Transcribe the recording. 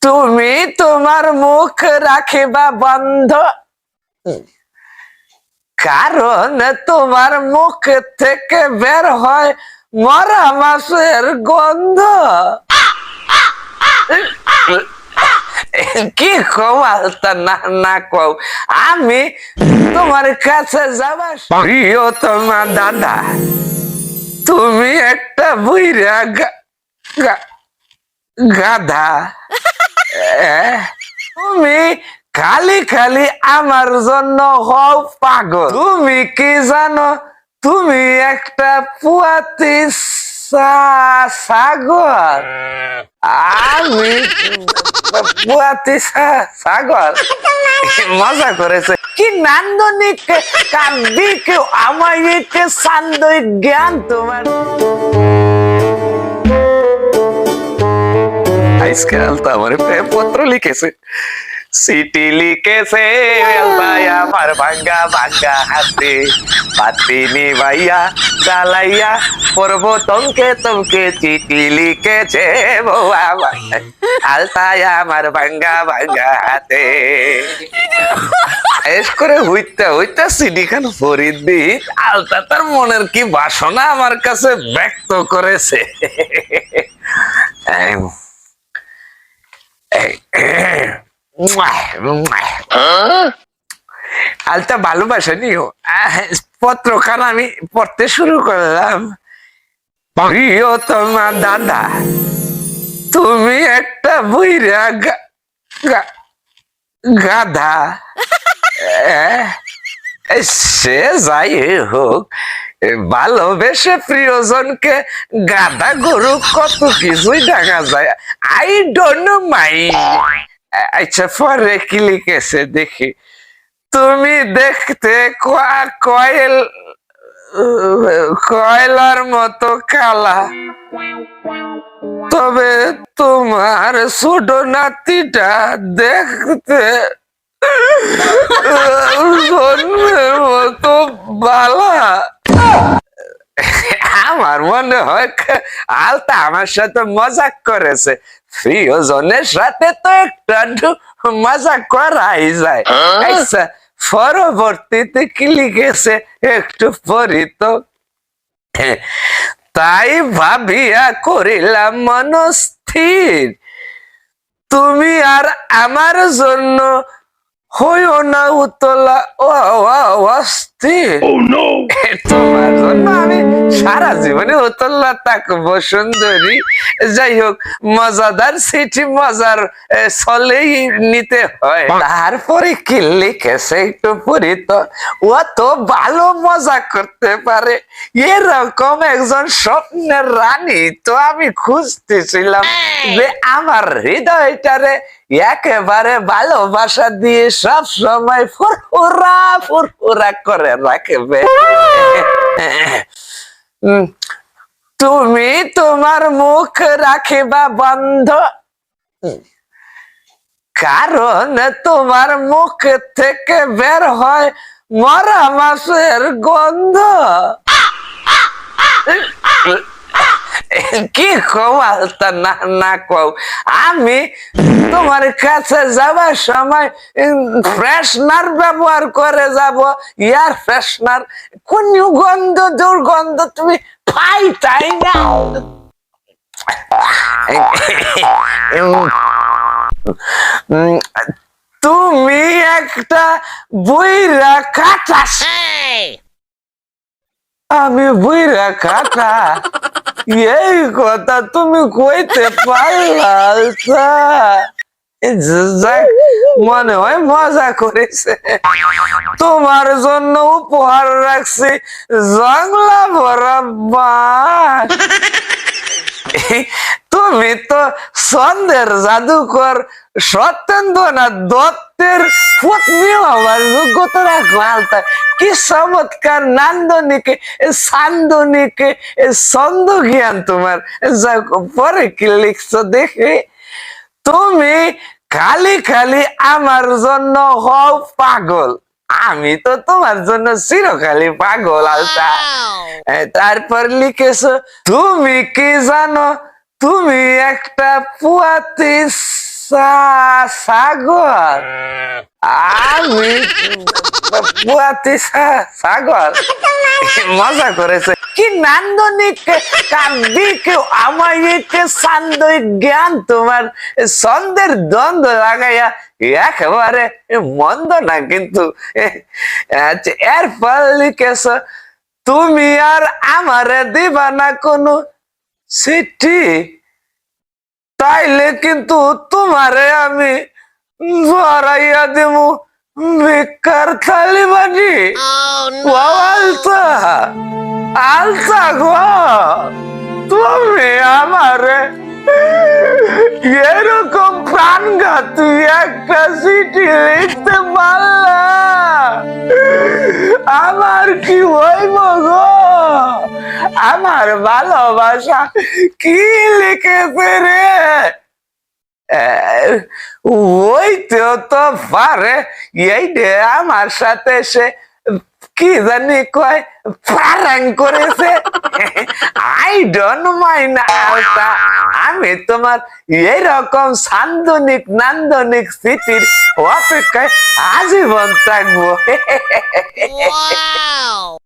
তুমি তোমার মুখ রাখিবা বন্ধ। কারণ তোমার মুখ থেকে বের হয় মরা মাসের গন্ধ। কি কও আলতা? না না কও। আমি তোমার কাছে যাবার প্রিয় তোমার দাদা। তুমি একটা বুইরা গা- গাধা। তুমি খালি খালি আমার জন্য হও পাগল। তুমি কি জানো, তুমি একটা পুয়াতি সাগর। আমি পুয়াতি সাগর। মজা করেছে। কি নান্দনিক কাব্যিক আমায়িক সান্দয়িক জ্ঞান তোমার। আজকাল তো আমার লিখেছে সিটি লিখেছে আমার ভাঙ্গা ভাঙ্গা হাতে পাতিনি ভাইয়া চালাইয়া পর্ব তমকে তমকে চিঠি লিখেছে আমার আলতায় আমার ভাঙ্গা ভাঙ্গা হাতে এস করে হইতে হইতে সিডি খান ফরিদি আলতা তার মনের কি বাসনা আমার কাছে ব্যক্ত করেছে আলতা ভালোবাসা নিও। আহ, আমি পড়তে শুরু করলাম। প্রিয় তোমার দাদা তুমি একটা বইরা গা- গা- গাধা। সে যাই হোক ভালোবেসে প্রিয়জনকে গাদা গরু কত কিছুই দেখা যায়। আই ডোন্ট মাই আচ্ছা পরে কি লিখেছে দেখি। তুমি দেখতে কয়েল, কয়লার মতো কালা। তবে তোমার ছোট নাতিটা দেখতে মতো বালা। আমার মনে হয় আলতা আমার সাথে মজাক করেছে। প্রিয়জনের সাথে তো একটু মজাক করাই যায়। আচ্ছা পরবর্তীতে কি লিখেছে? একটু পড়ি তো। তাই ভাবিয়া করিলাম মনস্থির। তুমি আর আমার জন্য হইও না উতলা ও অস্থির তোমার জন্য আমি সারা জীবনে উতল্লা থাকব সুন্দরী। যাই হোক মজাদার সিটি মজার চলেই নিতে হয়। তারপরে কি লিখেছে একটু পড়ি তো। ও তো ভালো মজা করতে পারে। এরকম একজন স্বপ্নের রানী তো আমি খুঁজতেছিলাম যে আমার হৃদয়টারে একেবারে ভালোবাসা দিয়ে সব সময় ফুরফুরা ফুরফুরা করে রাখবে। তুমি তোমার মুখ রাখিবা বন্ধ। কারণ তোমার মুখ থেকে বের হয় মরা মাসের গন্ধ। কি কও আলতা না না কও? আমি তোমার কাছে যাবার সময় ফ্রেশনার ব্যবহার করে যাব ইয়ার ফ্রেশনার কোন গন্ধ দুর্গন্ধ তুমি পাই তাই না? তুমি একটা বইরা কাটাস আমি বইরা কাটা। এই কথা তুমি কইতে পারলা মনে হয় মজা করেছে তোমার জন্য উপহার রাখছি জংলা ভরা বাঁশ। তুমি তো সন্ধ্যের জাদুকর, সত্যেন্দ্রনাথ দত্তের পত্নী হওয়ার যোগ্যতা রাখো, আলতা। কি চমৎকার নান্দনিকে সান্দনিকে ছন্দ জ্ঞান তোমার। পরে কি লিখছো দেখি। তুমি খালি খালি আমার জন্য হও পাগল। আমি তো তোমার জন্য চিরকালি পাগল আলতা। তারপর লিখেছো তুমি কি জানো তুমি একটা পুয়াতি সা- সাগর। আমি সাগর। মজা করেছে। কি নান্দনিক কাব্যিক আমায়িক সান্দয়িক জ্ঞান তোমার ছন্দের দ্বন্দ্ব লাগাইয়া একেবারে মন্দ না কিন্তু। আচ্ছা, এর ফল লিখেছ তুমি আর আমারে দিবা না কোনো চিঠি তাইলে কিন্তু তোমারে আমি ভরাইয়া দেবো। বেকার থালি বানি আলতা। আলতা গো। তুমি আমারে এরকম প্রাণঘাতী একটা চিঠি লিখতে পারলা। আমার কি হইব গো? আমার ভালোবাসা কি লিখেছে রে? ওইতে তো তো পারে। এই আমার সাথে সে কি জানি কয় পারাং করেছে। আই ডোন্ট মাইন্ড আমি তোমার এইরকম সান্দনিক নান্দনিক স্মৃতির অপেক্ষায় আজীবন থাকব!